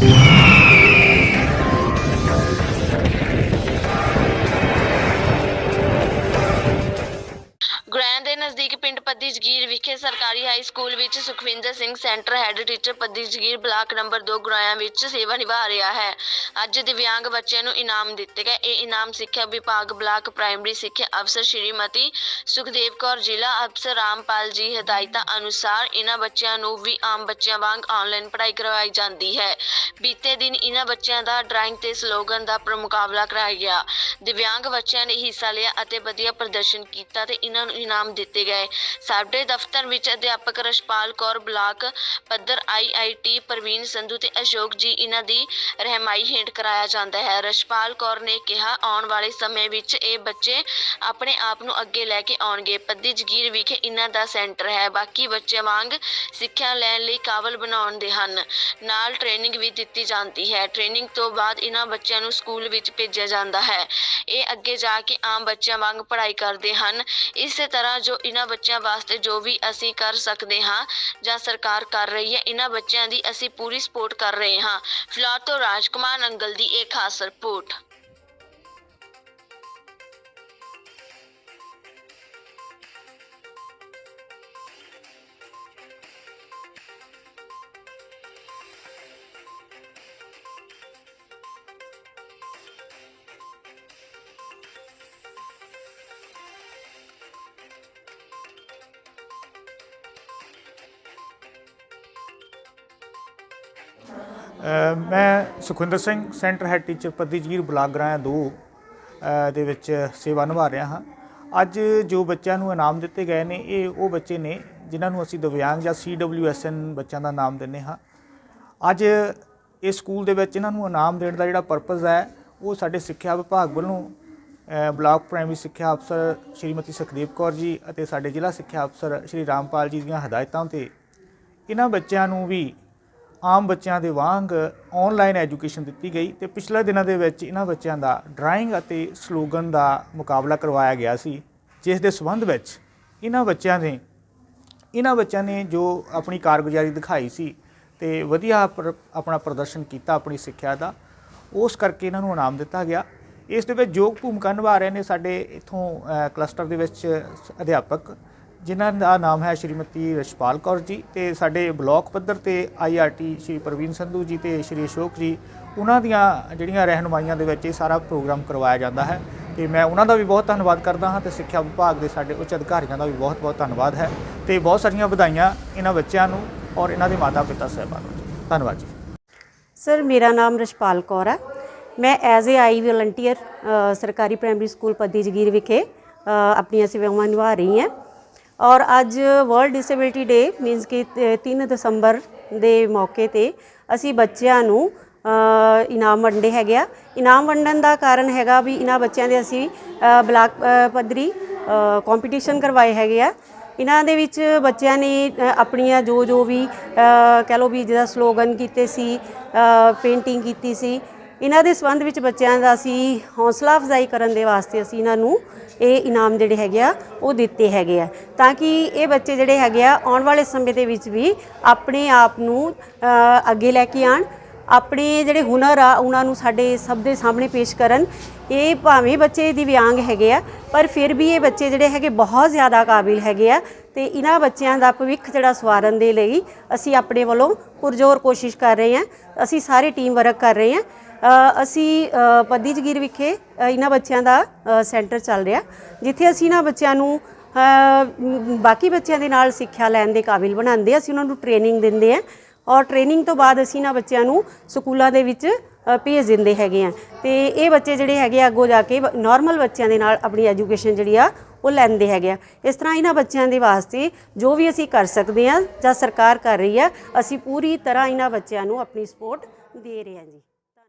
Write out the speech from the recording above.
ਗੁਰੈਣ ਦੇ ਨਜ਼ਦੀਕ ਪਿੰਡ ਪੱਦੀ ਜਗੀਰ ਵਿਖੇ ਸਰਕਾਰੀ ਹਾਈ ਸਕੂਲ ਵਿੱਚ Sukhwinder Singh centre head teacher Paddi Jagir block number 2 Guraya ਵਿੱਚ ਸੇਵਾ ਨਿਭਾ ਰਿਹਾ ਹੈ। ਅੱਜ ਦਿਵਿਆਂਗ ਬੱਚਿਆਂ ਨੂੰ ਇਨਾਮ ਦਿੱਤੇ ਗਏ। ਇਹ ਇਨਾਮ ਸਿੱਖਿਆ ਵਿਭਾਗ ਬਲਾਕ ਪ੍ਰਾਇਮਰੀ ਸਿੱਖਿਆ ਅਫਸਰ ਸ਼੍ਰੀਮਤੀ ਸੁਖਦੇਵ ਕੌਰ, ਜ਼ਿਲ੍ਹਾ ਅਫਸਰ ਰਾਮਪਾਲ ਜੀ ਹਦਾਇਤਾਂ ਅਨੁਸਾਰ ਇਹਨਾਂ ਬੱਚਿਆਂ ਨੂੰ ਵੀ ਆਮ ਬੱਚਿਆਂ ਵਾਂਗ ਆਨਲਾਈਨ ਪੜ੍ਹਾਈ ਕਰਵਾਈ ਜਾਂਦੀ ਹੈ। ਬੀਤੇ ਦਿਨ ਇਹਨਾਂ ਬੱਚਿਆਂ ਦਾ ਡਰਾਇੰਗ ਤੇ ਸਲੋਗਨ ਦਾ ਪ੍ਰ- ਮੁਕਾਬਲਾ ਕਰਾਇਆ ਗਿਆ। ਦਿਵਿਆਂਗ ਬੱਚਿਆਂ ਨੇ ਹਿੱਸਾ ਲਿਆ ਅਤੇ ਵਧੀਆ ਪ੍ਰਦਰਸ਼ਨ ਕੀਤਾ ਤੇ ਇਹਨਾਂ ਨੂੰ ਇਨਾਮ ਦਿੱਤੇ ਗਏ। ਸਾਡੇ ਦਫ਼ਤਰ ਵਿੱਚ ਅਧਿਆਪਕ ਰਸ਼ਪਾਲ ਕੌਰ ਬਲਾਕ ਪੱਧਰ I I T Praveen Sandhu ਤੇ ਅਸ਼ੋਕ ਜੀ ਇਹਨਾਂ ਦੀ ਰਹਿਮਾਈ ਹੇਠ ਕਰਾਇਆ ਜਾਂਦਾ ਹੈ। ਰਸ਼ਪਾਲ ਕੌਰ ਨੇ ਕਿਹਾ, ਆਉਣ ਵਾਲੇ ਸਮੇਂ ਵਿੱਚ ਇਹ ਬੱਚੇ ਆਪਣੇ ਆਪ ਨੂੰ ਅੱਗੇ ਲੈ ਕੇ ਆਉਣਗੇ। ਪੱਦੀ ਜਗੀਰ ਵਿਖੇ ਇਹਨਾਂ ਦਾ ਸੈਂਟਰ ਹੈ। ਬਾਕੀ ਬੱਚਿਆਂ ਵਾਂਗ ਸਿੱਖਿਆ ਲੈਣ ਲਈ ਕਾਬਲ ਬਣਾਉਣ ਦੇ ਹਨ। ਨਾਲ ਟ੍ਰੇਨਿੰਗ ਵੀ ਦਿੱਤੀ ਜਾਂਦੀ ਹੈ। ਟ੍ਰੇਨਿੰਗ ਤੋਂ ਬਾਅਦ ਇਹਨਾਂ ਬੱਚਿਆਂ ਨੂੰ ਸਕੂਲ ਵਿੱਚ ਭੇਜਿਆ ਜਾਂਦਾ ਹੈ। ਇਹ ਅੱਗੇ ਜਾ ਕੇ ਆਮ ਬੱਚਿਆਂ ਵਾਂਗ ਪੜ੍ਹਾਈ ਕਰਦੇ ਹਨ। ਇਸੇ ਤਰ੍ਹਾਂ ਜੋ ਇਹਨਾਂ ਬੱਚਿਆਂ ਵਾਸਤੇ ਜੋ ਵੀ ਅਸੀਂ ਕਰ ਸਕਦੇ ਹਾਂ ਜਾਂ ਸਰਕਾਰ ਕਰ ਰਹੀ ਹੈ, ਇਹਨਾਂ ਬੱਚਿਆਂ ਦੀ ਅਸੀਂ ਪੂਰੀ ਸਪੋਰਟ ਕਰ ਰਹੇ ਹਾਂ। ਫਿਲਹਾਲ ਤੋਂ ਰਾਜਕੁਮਾਰ ਨੰਗਲ ਦੀ ਇਹ ਖਾਸ ਰਿਪੋਰਟ ਮੈਂ Sukhwinder Singh centre head teacher Paddi Jagir block Guraya 2 ਦੇ ਵਿੱਚ ਸੇਵਾ ਨਿਭਾ ਰਿਹਾ ਹਾਂ। ਅੱਜ ਜੋ ਬੱਚਿਆਂ ਨੂੰ ਇਨਾਮ ਦਿੱਤੇ ਗਏ ਨੇ, ਇਹ ਉਹ ਬੱਚੇ ਨੇ ਜਿਨ੍ਹਾਂ ਨੂੰ ਅਸੀਂ ਦਿਵਿਆਂਗ ਜਾਂ CWSN ਬੱਚਿਆਂ ਦਾ ਨਾਮ ਦਿੰਦੇ ਹਾਂ। ਅੱਜ ਇਸ ਸਕੂਲ ਦੇ ਵਿੱਚ ਇਹਨਾਂ ਨੂੰ ਇਨਾਮ ਦੇਣ ਦਾ ਜਿਹੜਾ ਪਰਪਸ ਹੈ, ਉਹ ਸਾਡੇ ਸਿੱਖਿਆ ਵਿਭਾਗ ਵੱਲੋਂ ਬਲਾਕ ਪ੍ਰਾਇਮਰੀ ਸਿੱਖਿਆ ਅਫਸਰ ਸ਼੍ਰੀਮਤੀ ਸੁਖਦੀਪ ਕੌਰ ਜੀ ਅਤੇ ਸਾਡੇ ਜ਼ਿਲ੍ਹਾ ਸਿੱਖਿਆ ਅਫਸਰ ਸ਼੍ਰੀ ਰਾਮਪਾਲ ਜੀ ਦੀਆਂ ਹਦਾਇਤਾਂ ਤੇ ਇਹਨਾਂ ਬੱਚਿਆਂ ਨੂੰ ਵੀ ਆਮ ਬੱਚਿਆਂ ਦੇ ਵਾਂਗ ਆਨਲਾਈਨ ਐਜੂਕੇਸ਼ਨ ਦਿੱਤੀ ਗਈ ਤੇ ਪਿਛਲੇ ਦਿਨਾਂ ਦੇ ਵਿੱਚ ਇਹਨਾਂ ਬੱਚਿਆਂ ਦਾ ਡਰਾਇੰਗ ਅਤੇ ਸਲੋਗਨ ਦਾ ਮੁਕਾਬਲਾ ਕਰਵਾਇਆ ਗਿਆ ਸੀ, ਜਿਸ ਦੇ ਸਬੰਧ ਵਿੱਚ ਇਹਨਾਂ ਬੱਚਿਆਂ ਨੇ ਇਹਨਾਂ ਬੱਚਿਆਂ ਨੇ ਜੋ ਆਪਣੀ ਕਾਰਗੁਜ਼ਾਰੀ ਦਿਖਾਈ ਸੀ ਤੇ ਵਧੀਆ ਪ੍ਰ- ਆਪਣਾ ਪ੍ਰਦਰਸ਼ਨ ਕੀਤਾ ਆਪਣੀ ਸਿੱਖਿਆ ਦਾ, ਉਸ ਕਰਕੇ ਇਹਨਾਂ ਨੂੰ ਇਨਾਮ ਦਿੱਤਾ ਗਿਆ। ਇਸ ਦੇ ਵਿੱਚ ਯੋਗ ਭੂਮਿਕਾ ਨਿਭਾ ਰਹੇ ਨੇ ਸਾਡੇ ਇਥੋਂ ਕਲਸਟਰ ਦੇ ਵਿੱਚ ਅਧਿਆਪਕ ਜਿਨ੍ਹਾਂ ਦਾ ਨਾਮ ਹੈ ਸ਼੍ਰੀਮਤੀ ਰਸ਼ਪਾਲ ਕੌਰ ਜੀ ਤੇ ਸਾਡੇ ਬਲਾਕ ਪੱਧਰ ਤੇ ਆਈਆਰਟੀ ਸ਼੍ਰੀ ਪ੍ਰਵੀਨ ਸੰਧੂ ਜੀ ਤੇ ਸ਼੍ਰੀ ਅਸ਼ੋਕ ਜੀ, ਉਹਨਾਂ ਦੀਆਂ ਜਿਹੜੀਆਂ ਰਹਿਨੁਮਾਈਆਂ ਦੇ ਵਿੱਚ ਇਹ ਸਾਰਾ ਪ੍ਰੋਗਰਾਮ ਕਰਵਾਇਆ ਜਾਂਦਾ ਹੈ। ਤੇ ਮੈਂ ਉਹਨਾਂ ਦਾ ਵੀ ਬਹੁਤ ਧੰਨਵਾਦ ਕਰਦਾ ਹਾਂ ਤੇ ਸਿੱਖਿਆ ਵਿਭਾਗ ਦੇ ਸਾਡੇ ਉੱਚ ਅਧਿਕਾਰੀਆਂ ਦਾ ਵੀ ਬਹੁਤ ਬਹੁਤ ਧੰਨਵਾਦ ਹੈ। ਤੇ ਬਹੁਤ ਸਾਰੀਆਂ ਵਧਾਈਆਂ ਇਹਨਾਂ ਬੱਚਿਆਂ ਨੂੰ ਔਰ ਇਹਨਾਂ ਦੇ ਮਾਤਾ ਪਿਤਾ ਸਾਹਿਬਾਨ ਨੂੰ। ਧੰਨਵਾਦ ਜੀ। ਸਰ, ਮੇਰਾ ਨਾਮ ਰਸ਼ਪਾਲ ਕੌਰ ਹੈ। ਮੈਂ ਐਜ਼ ਏ ਆਈ ਵਲੰਟੀਅਰ ਸਰਕਾਰੀ ਪ੍ਰਾਇਮਰੀ ਸਕੂਲ ਪੱਦੀ ਜਗੀਰ ਵਿਖੇ ਆਪਣੀਆਂ ਸੇਵਾਵਾਂ ਨਿਭਾ ਰਹੀ ਹਾਂ। ਔਰ ਅੱਜ ਵਰਲਡ ਡਿਸੇਬਿਲਟੀ ਡੇ ਮੀਨਸ ਕਿ ਤ- 3 ਦਸੰਬਰ ਦੇ ਮੌਕੇ ਤੇ ਅਸੀਂ ਬੱਚਿਆਂ ਨੂੰ ਇਨਾਮ ਵੰਡੇ ਹੈਗੇ ਆ। ਇਨਾਮ ਵੰਡਣ ਦਾ ਕਾਰਨ ਹੈਗਾ ਵੀ ਇਹਨਾਂ ਬੱਚਿਆਂ ਦੇ ਅਸੀਂ ਬਲਾਕ ਪੱਧਰੀ ਕੰਪੀਟੀਸ਼ਨ ਕਰਵਾਏ ਹੈਗੇ ਆ। ਇਹਨਾਂ ਦੇ ਵਿੱਚ ਬੱਚਿਆਂ ਨੇ ਆਪਣੀਆਂ ਜੋ ਜੋ ਵੀ ਕਹਿ ਲਓ ਵੀ ਜਿਹਦਾ ਸਲੋਗਨ ਕੀਤੇ ਸੀ ਪੇਂਟਿੰਗ ਕੀਤੀ ਸੀ ਇਹਨਾਂ ਦੇ ਸੰਬੰਧ ਵਿੱਚ ਬੱਚਿਆਂ ਦਾ ਅਸੀਂ ਹੌਸਲਾ ਅਫਜ਼ਾਈ ਕਰਨ ਦੇ ਵਾਸਤੇ ਅਸੀਂ ਇਹਨਾਂ ਨੂੰ ਇਹ ਇਨਾਮ ਜਿਹੜੇ ਹੈਗੇ ਆ, ਉਹ ਦਿੱਤੇ ਹੈਗੇ ਆ। ਤਾਂ ਕਿ ਇਹ ਬੱਚੇ ਜਿਹੜੇ ਹੈਗੇ ਆ, ਆਉਣ ਵਾਲੇ ਸਮੇਂ ਦੇ ਵਿੱਚ ਵੀ ਆਪਣੇ ਆਪ ਨੂੰ ਅੱਗੇ ਲੈ ਕੇ ਆਣ ਆਪਣੇ ਜਿਹੜੇ ਹੁਨਰ ਆ, ਉਹਨਾਂ ਨੂੰ ਸਾਡੇ ਸਭ ਦੇ ਸਾਹਮਣੇ ਪੇਸ਼ ਕਰਨ। ਇਹ ਭਾਵੇਂ ਬੱਚੇ ਦਿਵਿਆਂਗ ਹੈਗੇ ਆ, ਪਰ ਫਿਰ ਵੀ ਇਹ ਬੱਚੇ ਜਿਹੜੇ ਹੈਗੇ ਬਹੁਤ ਜ਼ਿਆਦਾ ਕਾਬਿਲ ਹੈਗੇ ਆ ਤੇ ਇਹਨਾਂ ਬੱਚਿਆਂ ਦਾ ਭਵਿੱਖ ਜਿਹੜਾ ਸਵਾਰਨ ਦੇ ਲਈ ਅਸੀਂ ਆਪਣੇ ਵੱਲੋਂ ਪੁਰਜ਼ੋਰ ਕੋਸ਼ਿਸ਼ ਕਰ ਰਹੇ ਹਾਂ। ਅਸੀਂ ਸਾਰੇ ਟੀਮ ਵਰਕ ਕਰ ਰਹੇ ਹਾਂ। ਅਸੀਂ ਅ, ਪੱਦੀ ਜਗੀਰ ਵਿਖੇ ਇਹਨਾਂ ਬੱਚਿਆਂ ਦਾ ਸੈਂਟਰ ਚੱਲ ਰਿਹਾ। ਜਿੱਥੇ ਅਸੀਂ ਇਹਨਾਂ ਬੱਚਿਆਂ ਨੂੰ ਬਾਕੀ ਬੱਚਿਆਂ ਦੇ ਨਾਲ ਸਿੱਖਿਆ ਲੈਣ ਦੇ ਕਾਬਿਲ ਬਣਾਉਂਦੇ ਅਸੀਂ ਉਹਨਾਂ ਨੂੰ ਟ੍ਰੇਨਿੰਗ ਦਿੰਦੇ ਹਾਂ ਔਰ ਟ੍ਰੇਨਿੰਗ ਤੋਂ ਬਾਅਦ ਅਸੀਂ ਇਹਨਾਂ ਬੱਚਿਆਂ ਨੂੰ ਸਕੂਲਾਂ ਦੇ ਵਿੱਚ ਭੇਜ ਦਿੰਦੇ ਹੈਗੇ ਆ। ਤੇ ਇਹ ਬੱਚੇ ਜਿਹੜੇ ਹੈਗੇ ਆ ਅੱਗੋਂ ਜਾ ਕੇ ਨਾਰਮਲ ਬੱਚਿਆਂ ਦੇ ਨਾਲ ਆਪਣੀ ਐਜੂਕੇਸ਼ਨ ਜਿਹੜੀ ਆ ਉਹ ਲੈਂਦੇ ਹੈਗੇ ਆ। ਇਸ ਤਰ੍ਹਾਂ ਇਹਨਾਂ ਬੱਚਿਆਂ ਦੇ ਵਾਸਤੇ ਜੋ ਵੀ ਅਸੀਂ ਕਰ ਸਕਦੇ ਆ ਜਾਂ ਸਰਕਾਰ ਕਰ ਰਹੀ ਆ ਅਸੀਂ ਪੂਰੀ ਤਰ੍ਹਾਂ ਇਹਨਾਂ ਬੱਚਿਆਂ ਨੂੰ ਆਪਣੀ ਸਪੋਰਟ ਦੇ ਰਹੇ ਹਾਂ ਜੀ।